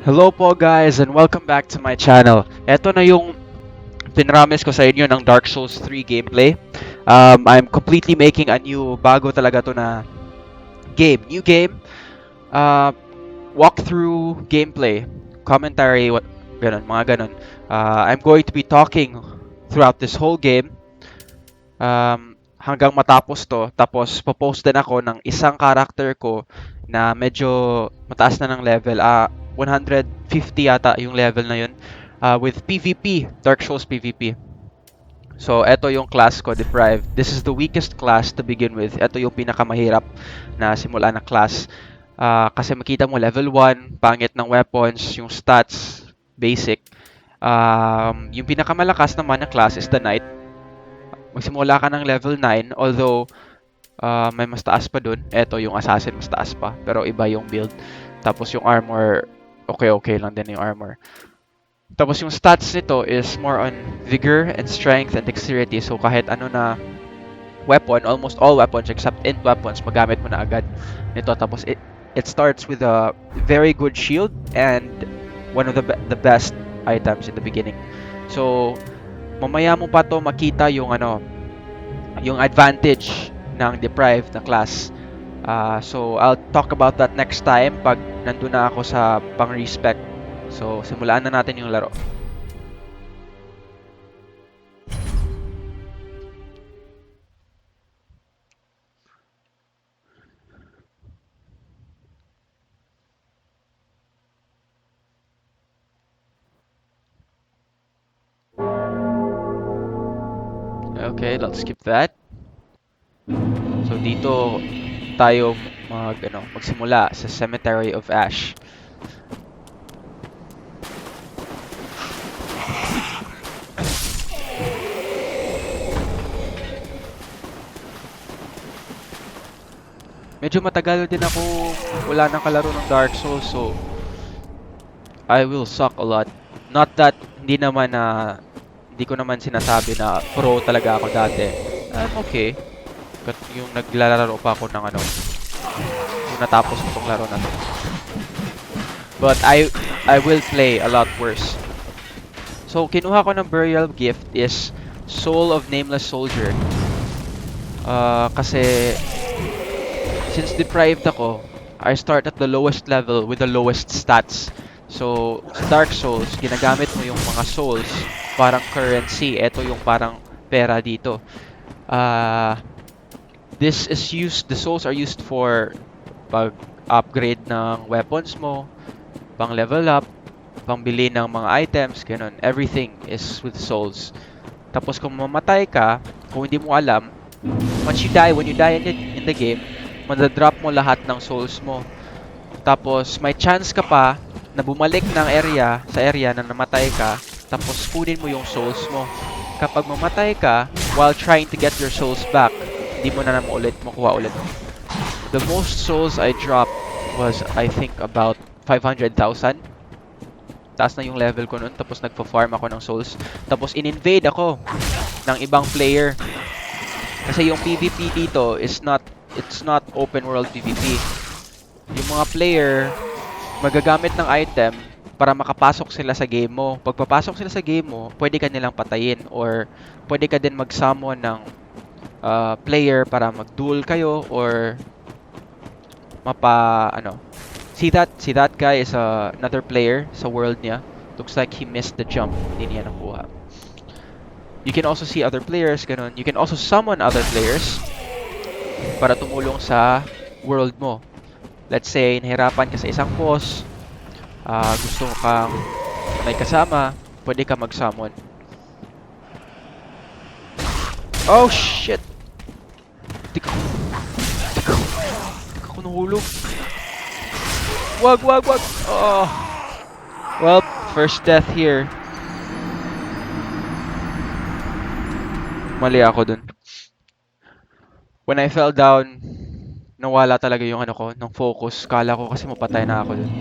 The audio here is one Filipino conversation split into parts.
Hello po guys and welcome back to my channel. Ito na yung pinramis ko sa inyo ng Dark Souls 3 gameplay. Um, I'm completely making a new, bago talaga to na game. New game. Uh, walkthrough gameplay. Commentary, what, ganun, mga ganun. Uh, I'm going to be talking throughout this whole game. Um, hanggang matapos to. Tapos, popost din ako ng isang character ko na medyo mataas na ng level. Ah, 150 yata yung level na yun. Ah, with PvP, Dark Souls PvP. So, eto yung class ko, Deprived. This is the weakest class to begin with. Ito yung pinakamahirap na simula na class. Ah, kasi makita mo level 1, pangit ng weapons, yung stats, basic. Um, yung pinakamalakas naman na class is the Knight. Magsimula ka ng level 9, although ah, may mas taas pa dun. Eto yung Assassin, mas taas pa. Pero iba yung build. Tapos yung armor, okay-okay lang din yung armor. Tapos yung stats nito is more on vigor and strength and dexterity. So kahit ano na weapon, almost all weapons except int weapons, magamit mo na agad nito. Tapos it, it starts with a very good shield and one of the be- the best items in the beginning. So mamaya mo pa to makita yung ano yung advantage ng deprived na class. Ah, so I'll talk about that next time pag nandun na ako sa pang-respect. So simulaan na natin yung laro. Okay, let's skip that. So dito tayo mag ano, magsimula sa Cemetery of Ash. Medyo matagal din ako wala nang kalaro ng Dark Souls so I will suck a lot. Not that hindi naman na hindi ko naman sinasabi na pro talaga ako dati. I'm okay. Yung naglalaro pa ako ng ano, yung natapos ko tong laro na. But I I will play a lot worse. So kinuha ko ng burial gift is Soul of Nameless Soldier. Ah, kasi since deprived ako, I start at the lowest level with the lowest stats. So, Dark Souls, ginagamit mo yung mga souls parang currency. Ito yung parang pera dito. Ah, this is used, the souls are used for pag upgrade ng weapons mo, pang level up, pang bili ng mga items, ganun. Everything is with souls. Tapos kung mamatay ka, kung hindi mo alam, once you die, when you die in the, in the game, madadrop mo lahat ng souls mo. Tapos may chance ka pa na bumalik ng area, sa area na namatay ka, tapos kunin mo yung souls mo. Kapag mamatay ka, while trying to get your souls back, hindi mo na naman ulit makuha ulit. The most souls I dropped was, I think, about 500,000. Taas na yung level ko nun, tapos nagpa-farm ako ng souls. Tapos in-invade ako ng ibang player. Kasi yung PvP dito is not, it's not open world PvP. Yung mga player, magagamit ng item para makapasok sila sa game mo. Pag papasok sila sa game mo, pwede ka nilang patayin or pwede ka din mag-summon ng uh, player para mag-duel kayo or mapa ano. See that see that guy is uh, another player sa world niya. Looks like he missed the jump. Hindi niya nakuha. You can also see other players, ganun. You can also summon other players para tumulong sa world mo. Let's say, nahirapan ka sa isang boss, ah gusto mo kang may kasama, pwede ka mag-summon. Oh, shit! Di ka ko nahulog. Wag, wag, wag! Oh! Well, first death here. Mali ako dun. When I fell down, nawala talaga yung ano ko, ng focus. Kala ko kasi mapatay na ako dun.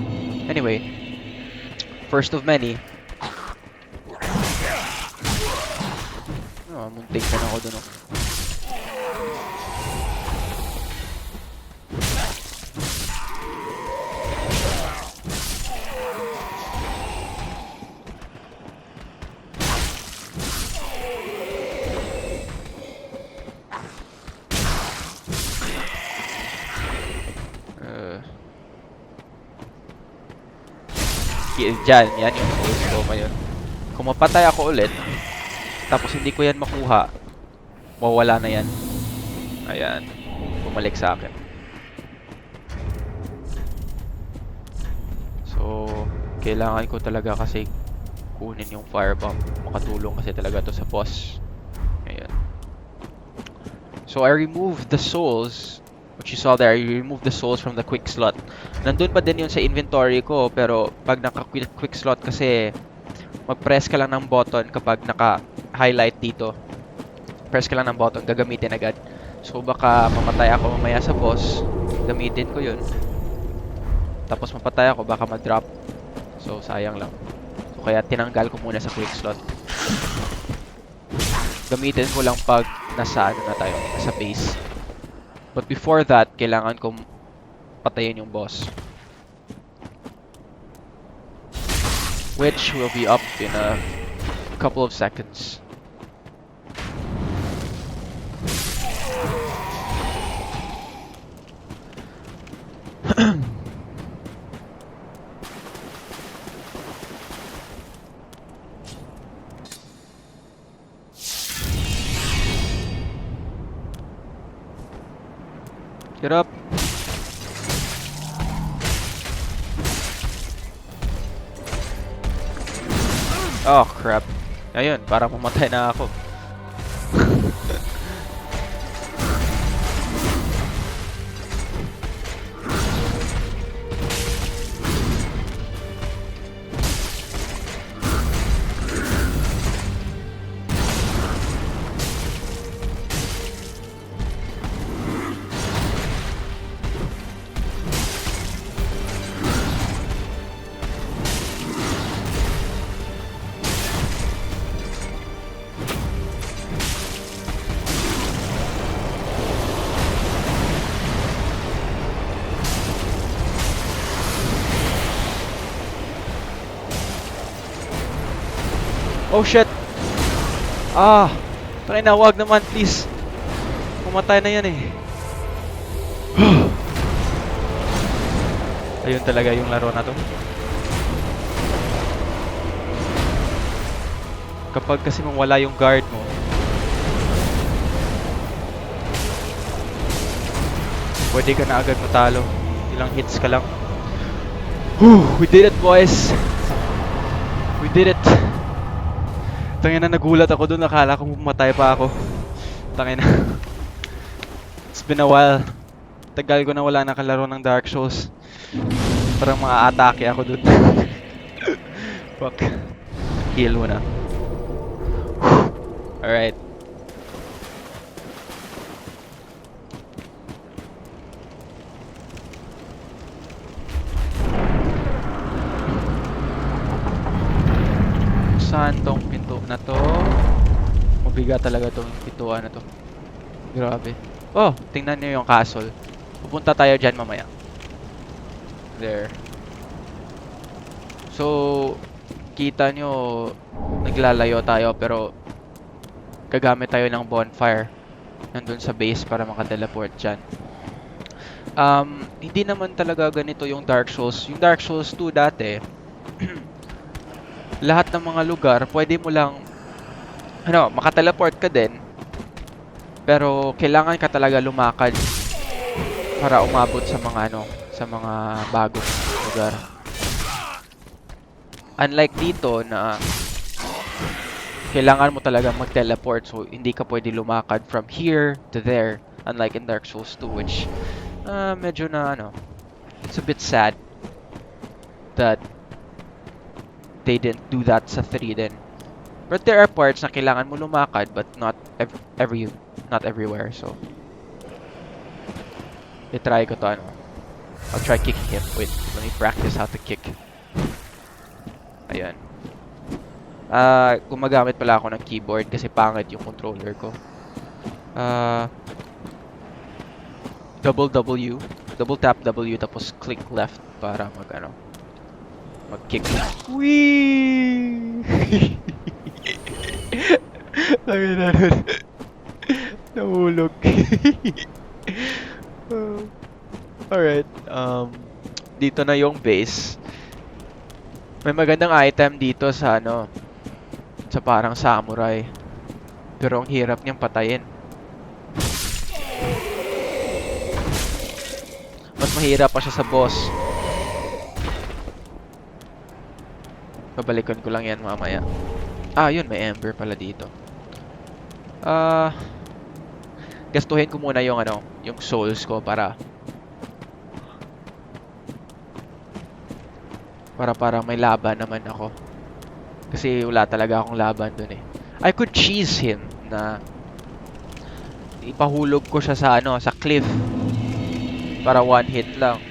Anyway, first of many. Oh, muntik na ako dun. Oh. Ki- dyan, yan yung souls ko ngayon. Kung mapatay ako ulit, tapos hindi ko yan makuha, mawala na yan. Ayan, bumalik sa akin. So, kailangan ko talaga kasi kunin yung firebomb. Makatulong kasi talaga to sa boss. Ayan. So, I removed the souls What you saw there, you remove the souls from the quick slot. Nandun pa din yun sa inventory ko, pero pag naka-quick quick slot kasi, mag-press ka lang ng button kapag naka-highlight dito. Press ka lang ng button, gagamitin agad. So baka mamatay ako mamaya sa boss, gamitin ko yun. Tapos mapatay ako, baka mag-drop. So sayang lang. So kaya tinanggal ko muna sa quick slot. Gamitin ko lang pag nasa ano na tayo, nasa base. But before that, kailangan kong patayin yung boss. Which will be up in a couple of seconds. Get up. Oh, crap. Ayun, para mamatay na ako. Ah! Try na, wag naman, please. Pumatay na yan eh. Ayun talaga yung laro na to. Kapag kasi mawala yung guard mo, pwede ka na agad matalo. Ilang hits ka lang. Whew, we did it boys! We did it! Tangina na nagulat ako doon, nakala ko pumatay pa ako. Tangina. It's been a while. Tagal ko na wala nakalaro ng Dark Souls. Parang mga-atake ako doon. Fuck. Heal muna. Alright. Saan tong na to? Mabigat talaga tong pintuan na to. Grabe. Oh, tingnan niyo yung castle. Pupunta tayo dyan mamaya. There. So, kita nyo, naglalayo tayo pero gagamit tayo ng bonfire nandun sa base para makateleport dyan. Um, hindi naman talaga ganito yung Dark Souls. Yung Dark Souls 2 dati, lahat ng mga lugar, pwede mo lang, ano, makateleport ka din. Pero kailangan ka talaga lumakad para umabot sa mga ano, sa mga bagong lugar. Unlike dito na kailangan mo talaga mag-teleport so hindi ka pwede lumakad from here to there unlike in Dark Souls 2 which uh, medyo na ano it's a bit sad that they didn't do that sa 3 din. But there are parts na kailangan mo lumakad but not ev every not everywhere so. I-try ko to ano. I'll try kicking him. Wait let me practice how to kick. Ayan. Ah, gumagamit pala ako ng keyboard kasi pangit yung controller ko. Ah, double W, double tap W tapos click left para mag ano, mag kick. Wee! Na nun. Nahulog. Ah, Alright, um, dito na yung base. May magandang item dito sa ano, sa parang samurai. Pero ang hirap niyang patayin. Mas mahirap pa siya sa boss. Babalikan ko lang yan mamaya. Ah, yun, may ember pala dito. Ah, gastuhin ko muna yung ano, yung souls ko para para para may laban naman ako. Kasi wala talaga akong laban dun eh. I could cheese him na ipahulog ko siya sa ano, sa cliff para one hit lang.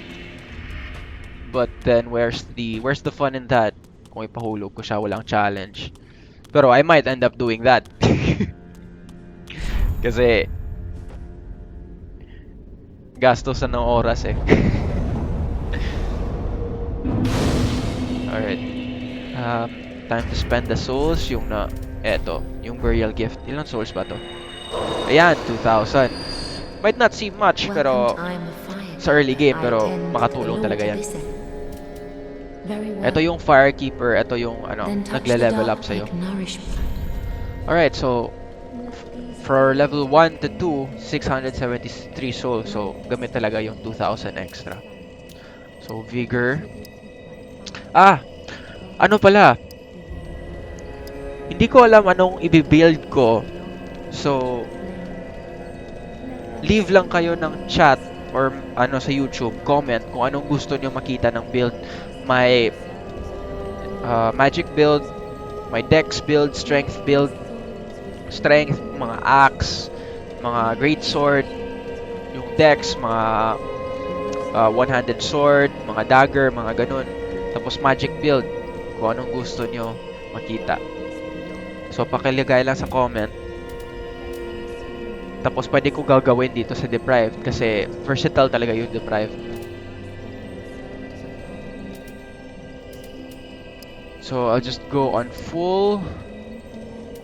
But then where's the where's the fun in that? Kung ipahulog ko siya walang challenge. Pero I might end up doing that. Kasi gastos na ng oras eh. Alright. Um, time to spend the souls. Yung na, eto, yung burial gift. Ilang souls ba to? Ayan, 2,000. Might not seem much, pero sa early game, pero makatulong talaga yan. Ito yung firekeeper, ito yung ano, nagle-level up sa'yo. Alright, so for level 1 to 2, 673 souls. So, gamit talaga yung 2,000 extra. So, vigor. Ah! Ano pala? Hindi ko alam anong i-build ko. So, leave lang kayo ng chat or ano sa YouTube, comment kung anong gusto nyo makita ng build. My uh, magic build, my dex build, strength build, strength, mga axe, mga great sword, yung dex, mga uh, one-handed sword, mga dagger, mga ganun. Tapos magic build, kung anong gusto nyo makita. So, pakilagay lang sa comment. Tapos, pwede ko gagawin dito sa deprived kasi versatile talaga yung deprived. So, I'll just go on full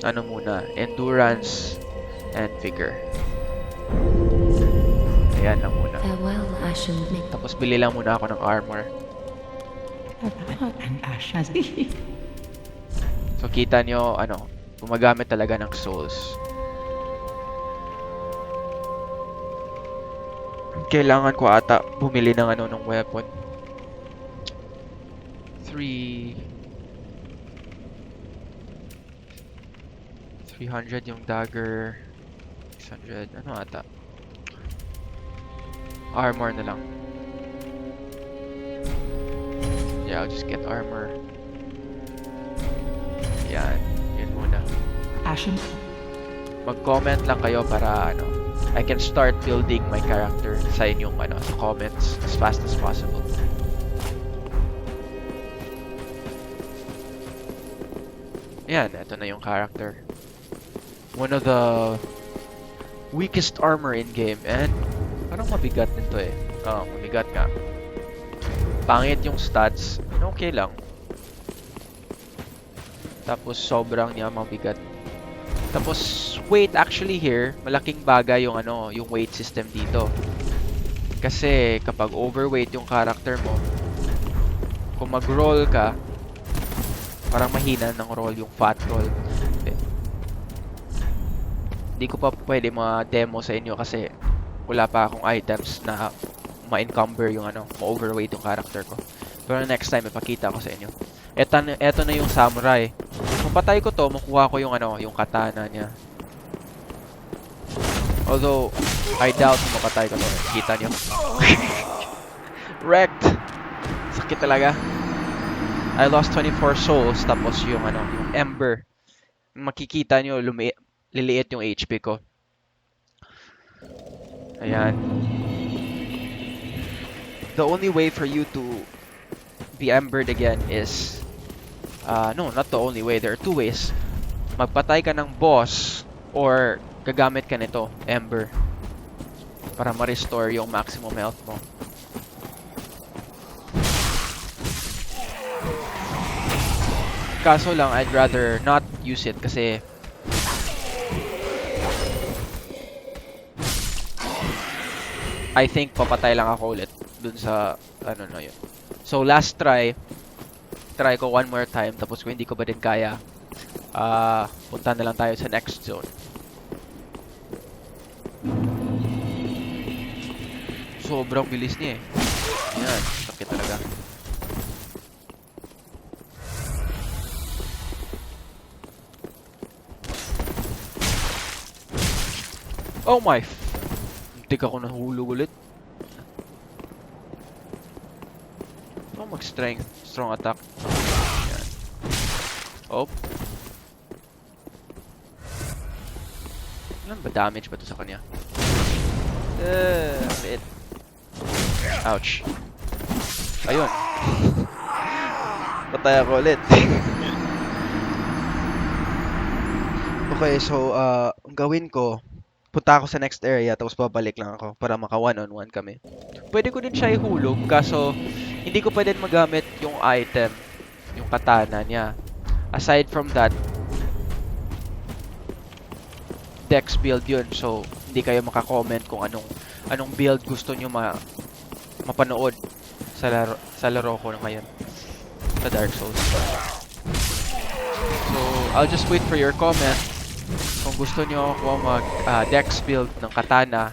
ano muna, endurance and vigor. Ayan lang muna. Farewell, Ashen. Tapos bili lang muna ako ng armor. and Ashes. So kita nyo, ano, gumagamit talaga ng souls. Kailangan ko ata bumili ng ano ng weapon. 3 300 yung dagger. 600 ano ata? Armor na lang. Yeah, I'll just get armor. Yan, yun muna. Ashen. Mag-comment lang kayo para ano, I can start building my character sa inyong ano, sa comments as fast as possible. Yan, ito na yung character. One of the weakest armor in game and parang mabigat nito eh. Oo, mabigat nga. Pangit yung stats, okay lang. Tapos sobrang niya mabigat. Tapos weight actually here, malaking bagay yung ano, yung weight system dito. Kasi kapag overweight yung character mo, kung mag-roll ka, parang mahina ng roll yung fat roll. Hindi ko pa pwede ma-demo sa inyo kasi wala pa akong items na ma-encumber yung ano, ma-overweight yung character ko. Pero next time, ipakita ko sa inyo. Eto, eto na yung samurai. Kung patay ko to, makuha ko yung ano, yung katana niya. Although, I doubt kung mapatay ko to. Kita nyo? Wrecked! Sakit talaga. I lost 24 souls, tapos yung ano, yung ember. Makikita nyo, lumi liliit yung HP ko. Ayan. The only way for you to be embered again is uh, no, not the only way. There are two ways. Magpatay ka ng boss or gagamit ka nito, ember, para ma-restore yung maximum health mo. Kaso lang, I'd rather not use it kasi I think papatay lang ako ulit dun sa ano na yun. So last try, try ko one more time tapos kung hindi ko ba din kaya, ah, punta na lang tayo sa next zone. Sobrang bilis niya eh. Yan, sakit talaga. Oh my! Muntik ako nahulog ulit. Oh, mag-strength. Strong attack. Yan. Oh. Ilan ba damage ba to sa kanya? Eh, bit. Ouch. Ayun. Patay ako ulit. okay, so, uh, ang gawin ko, punta ako sa next area, tapos babalik lang ako para maka one-on-one kami. Pwede ko din siya ihulog, kaso hindi ko pwede magamit yung item, yung katana niya. Aside from that, dex build yun, so hindi kayo makakomment kung anong anong build gusto nyo ma mapanood sa laro, sa laro ko ngayon sa Dark Souls. So, I'll just wait for your comment. Kung gusto nyo ako mag ah, dex build ng katana,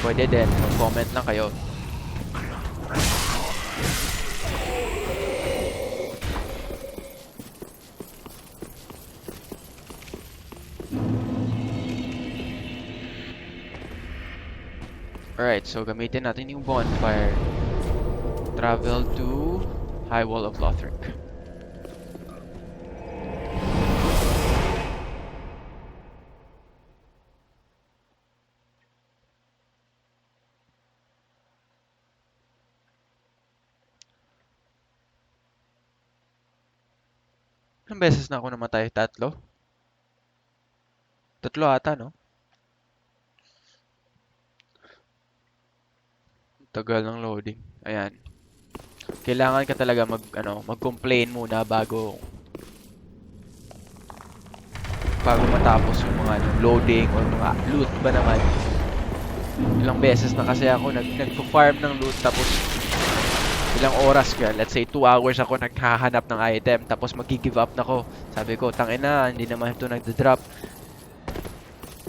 pwede din. Mag-comment lang kayo. Alright, so gamitin natin yung bonfire. Travel to High Wall of Lothric. Ilang beses na ako namatay? Tatlo? Tatlo ata, no? Tagal ng loading. Ayan. Kailangan ka talaga mag ano, mag-complain muna bago bago matapos yung mga ano, loading or mga loot ba naman. Ilang beses na kasi ako nag nagpo-farm ng loot tapos ilang oras ka, let's say 2 hours ako naghahanap ng item tapos magi-give up na ko. Sabi ko, tangina, hindi naman ito nagda-drop.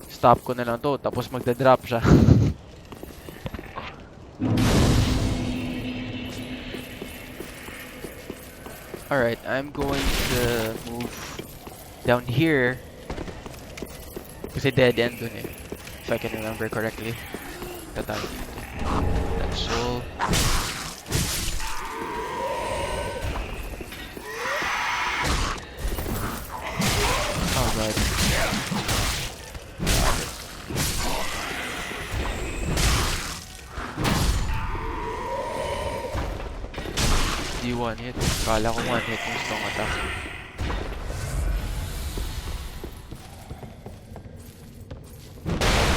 Stop ko na lang to tapos magda-drop siya. Alright, I'm going to move down here. Kasi dead end dun eh. If I can remember correctly. Tatawag dito. That's all. One hit. Kala ko one hit yung strong attack.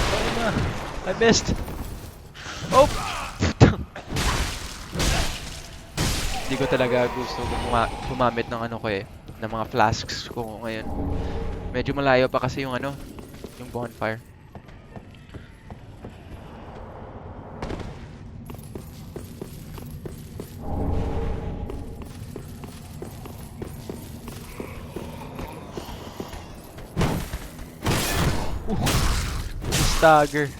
Oh na! I missed! Oh! Hindi ko talaga gusto guma- gumamit ng ano ko eh. Ng mga flasks ko ngayon. Medyo malayo pa kasi yung ano, yung bonfire. Stagger.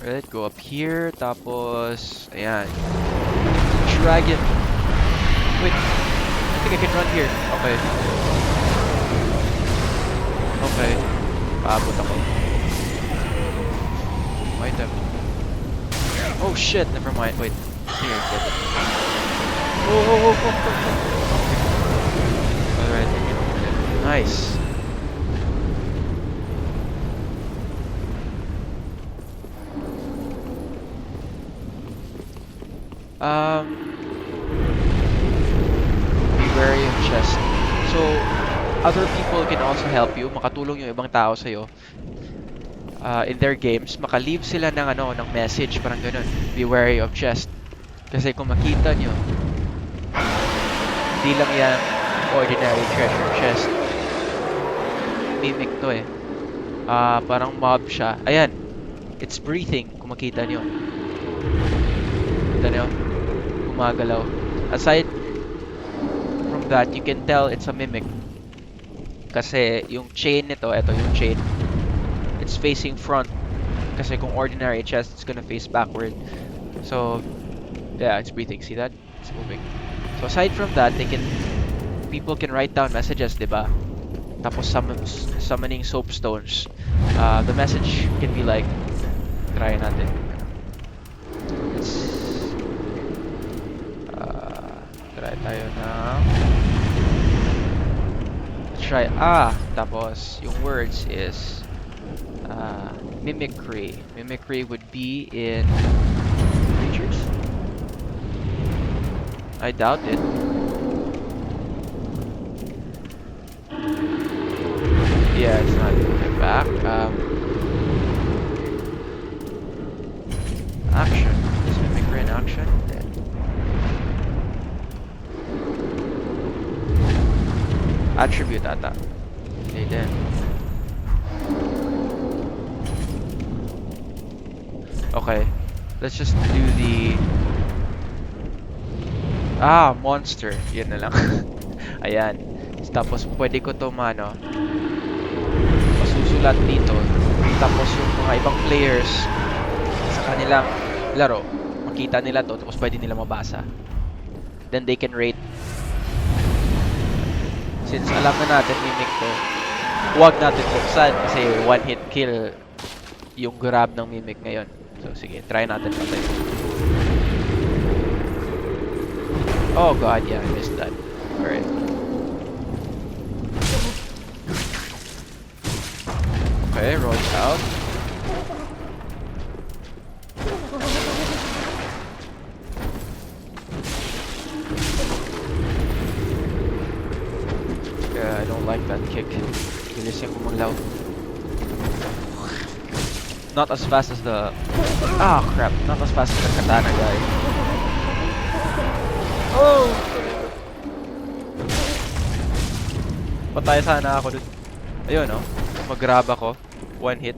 Right, go up here, tapos, ayan. Dragon. Wait, I think I can run here. Okay. Okay. Paabot ako. Item. Oh shit, never mind. Wait. Here, get it. Oh, oh, oh. Alright. Nice. Um, be wary of chest. So, other people can also help you. Makatulong yung ibang tao sa'yo. Uh, in their games, maka-leave sila ng ano, ng message, parang ganun. Be wary of chest. Kasi kung makita nyo, hindi lang yan ordinary treasure chest. Mimic to eh. Ah, parang mob siya. Ayan. It's breathing. Kung makita nyo. Kita nyo? Gumagalaw. Aside from that, you can tell it's a mimic. Kasi yung chain nito, eto yung chain. It's facing front. Kasi kung ordinary chest, it's gonna face backward. So, yeah, it's breathing. See that? It's moving. So aside from that, they can people can write down messages, 'di ba? Tapos summon, summoning soapstones. Uh, the message can be like try natin. Let's uh, try tayo na try ah tapos yung words is uh, mimicry. Mimicry would be in I doubt it. Yeah, it's not coming back. Um, action. Is mimicry in action? Attribute ata. Hindi din. Okay. Let's just do the... Ah, monster. Yun na lang. Ayan. Tapos pwede ko to mano masusulat dito. Tapos yung mga ibang players sa kanilang laro, makita nila to tapos pwede nila mabasa. Then they can rate. Since alam na natin mimic to, huwag natin buksan kasi one hit kill yung grab ng mimic ngayon. So sige, try natin patay. Oh god, yeah, I missed that. Alright. Okay, rolls out. Yeah, I don't like that kick. Not as fast as the... Ah, crap. Not as fast as the katana guy. Oh! Patay sana ako dun. Ayun, oh. Mag-grab ako. One hit.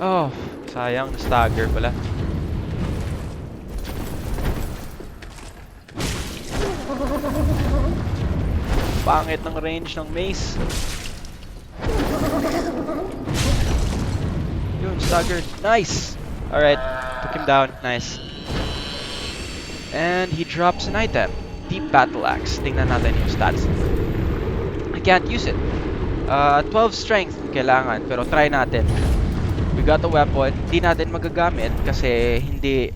Oh, sayang. Stagger pala. Pangit ng range ng mace. Staggered. Nice! Alright, took him down. Nice. And he drops an item. Deep Battle Axe. Tingnan natin yung stats. I can't use it. Uh, 12 strength kailangan, pero try natin. We got a weapon. Hindi natin magagamit kasi hindi...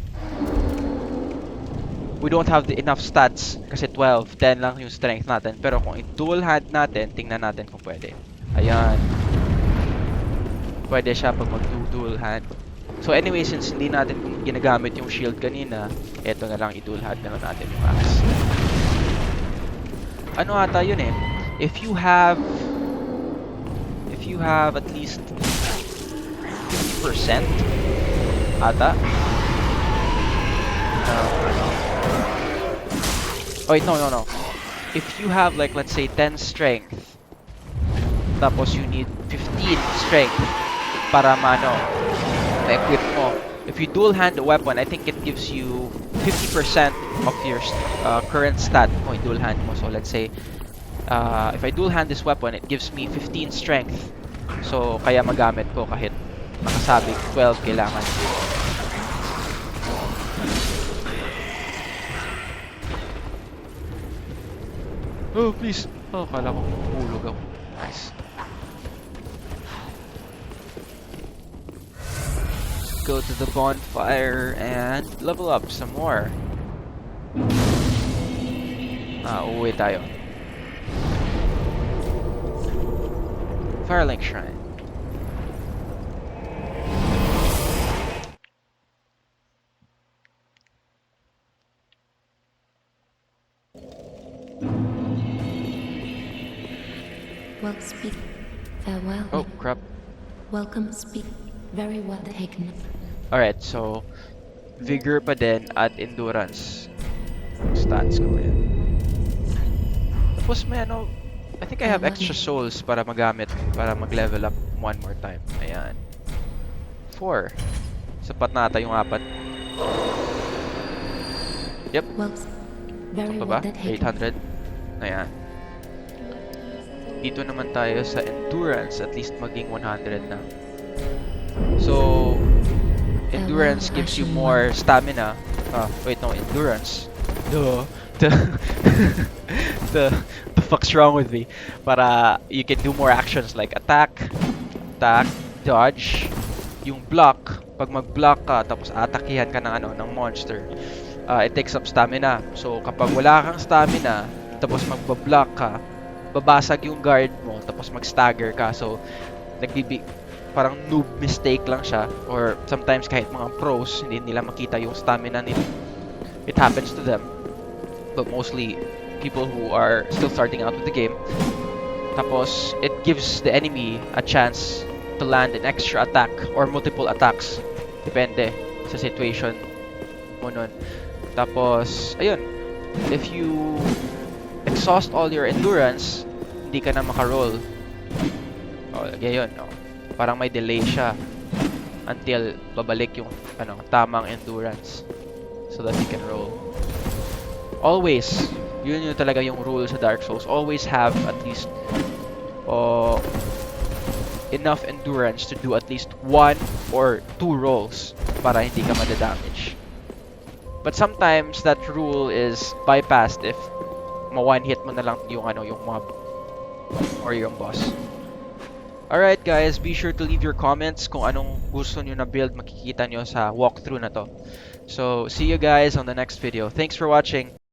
We don't have the enough stats kasi 12, 10 lang yung strength natin. Pero kung i-dual hand natin, tingnan natin kung pwede. Ayan. Pwede siya pag mag-dual hand. So anyway, since hindi natin ginagamit yung shield kanina, eto na lang i-dual hand na lang natin yung axe. Ano ata yun eh? If you have... If you have at least 50% ata? No, ano? Oh, wait, no, no, no. If you have like, let's say, 10 strength, tapos you need 15 strength para mano, ma-equip mo. If you dual hand the weapon, I think it gives you 50% of your uh, current stat kung i-dual hand mo. So let's say, uh, if I dual hand this weapon, it gives me 15 strength. So kaya magamit ko kahit nakasabing 12 kailangan. Oh, please. Oh, kala ko hulog ako. Nice. Go to the bonfire and level up some more. Ah, uuwi tayo. Firelink Shrine. Well, speak. Farewell. Oh, crap. Welcome, speak. Very well taken. Alright, so vigor pa din at endurance. Stats ko yan. Tapos may ano, I think I have extra souls para magamit, para mag-level up one more time. Ayan. Four. Sapat na ata yung apat. Very Ito ba? well that Haken. 800. Ayan. Dito naman tayo sa endurance, at least maging 100 na. So, endurance gives you more stamina. Ah, wait, no, endurance. Duh. The, the, the fuck's wrong with me? Para you can do more actions like attack, attack, dodge, yung block, pag mag-block ka, tapos atakihan ka ng ano, ng monster, uh, it takes up stamina. So, kapag wala kang stamina, tapos magba-block ka, babasag yung guard mo, tapos mag-stagger ka. So, nagbibi parang noob mistake lang siya or sometimes kahit mga pros hindi nila makita yung stamina nila. It happens to them. But mostly people who are still starting out with the game. Tapos it gives the enemy a chance to land an extra attack or multiple attacks. Depende sa situation mo nun. Tapos ayun. If you exhaust all your endurance hindi ka na makaroll. Oh, yun no? Parang may delay siya until babalik yung ano tamang endurance so that you can roll. Always yun yung talaga yung rule sa Dark Souls. Always have at least uh, enough endurance to do at least one or two rolls para hindi ka madadamage. But sometimes that rule is bypassed if ma one hit mo na lang yung ano yung mob or yung boss Alright guys, be sure to leave your comments kung anong gusto nyo na build makikita nyo sa walkthrough na to. So, see you guys on the next video. Thanks for watching.